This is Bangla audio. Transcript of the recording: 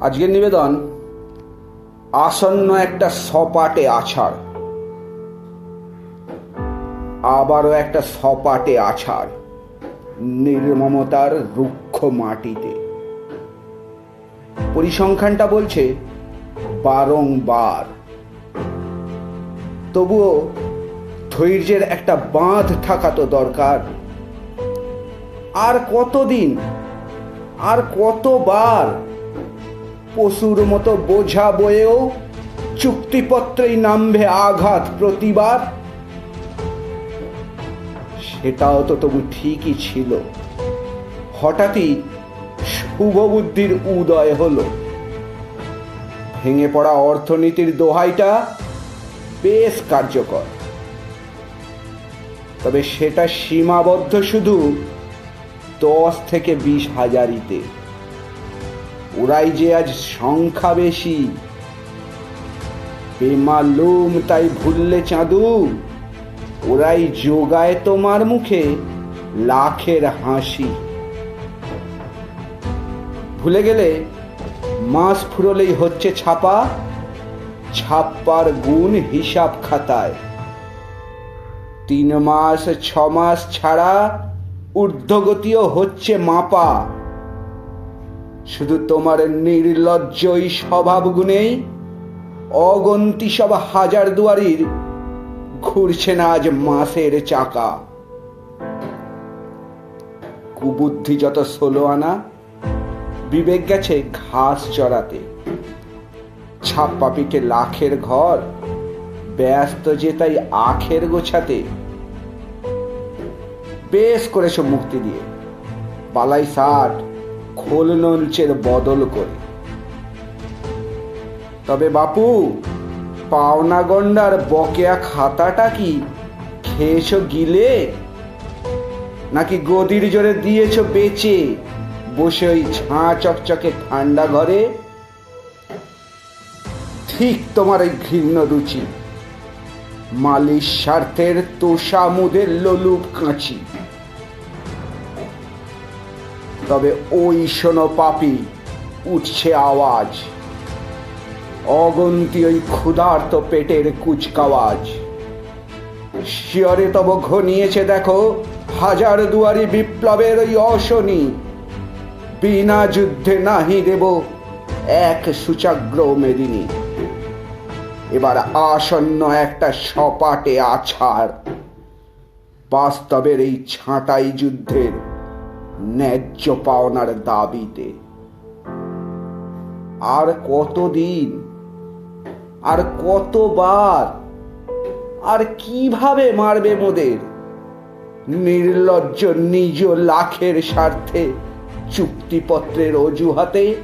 আজকের নিবেদন, আসন্ন একটা সপাটে আছাড়। আবারও একটা সপাটে আছাড়, নির্মমতার রুক্ষ মাটিতে। পরিসংখ্যানটা বলছে, বারংবার। তবুও ধৈর্যের একটা বাঁধ থাকা তো দরকার। আর কতদিন? আর কতবার? পশুর মতো বোঝা বয়েও চুক্তিপত্রেই নামবে আঘাত প্রতিবার। সেটাও তো তবু ঠিকই ছিল। হঠাৎই শুভ বুদ্ধির উদয় হলো। ভেঙে পড়া অর্থনীতির দোহাইটা বেশ কার্যকর। তবে সেটা সীমাবদ্ধ শুধু দশ থেকে বিশ হাজারিতে। ওরাই যে আজ সংখ্যা বেশি। বেমালুম তাই ভুললে চাঁদু। ওরাই যোগায় তোমার মুখে লাখের হাসি। ভুলে গেলে মাস ফুরলেই হচ্ছে ছাপা, ছাপ্পার গুণ হিসাব খাতায়। তিন মাস, ছ মাস ছাড়া ঊর্ধ্বগতিও হচ্ছে মাপা। শুধু তোমার নির্লজ্জই স্বভাব গুণেই অগন্তি সব হাজার দুয়ারির ঘুরছে না আজ মাসের চাকা। কুবুদ্ধি যত ষোলো আনা, বিবেক গেছে ঘাস চড়াতে। ছাপ্পা পিঠে লাখের ঘর, ব্যস্ত যে তাই আখের গোছাতে। বেশ করেছ মুক্তি দিয়ে। বালাই ষাট খোল নলচের বদল করে। তবে বাপু, পাওনা গন্ডার বকেয়া খাতাটা কি খেয়েছ গিলে? নাকি গদির জোরে দিয়েছ বেচে, বসে ওই ঝাঁ চকচকে ঠান্ডা ঘরে? ঠিক তোমার ওই ঘৃণ্য রুচি, মালিশ স্বার্থের তোষামুদের লোলুপ কাঁচি। তবে ওই শোনো পাপি, উঠছে আওয়াজ। অগন্তি ওই ক্ষুধার্ত পেটের কুচকাওয়াজ। শিয়রে তব ঘনিয়েছে দেখো, হাজার দুয়ারি বিপ্লবের ওই অশনি। বিনা যুদ্ধে নাহি দেব এক সুচাগ্র মেদিনী। এবার আসন্ন একটা সপাটে আছাড়। বাস্তবের এই ছাঁটাই যুদ্ধের ন্যায্য পাওনার দাবিতে। আর কতদিন? আর কতবার? আর কীভাবে মারবে মোদের? নির্লজ্জ নিজ লাখের স্বার্থে চুক্তিপত্রের অজুহাতে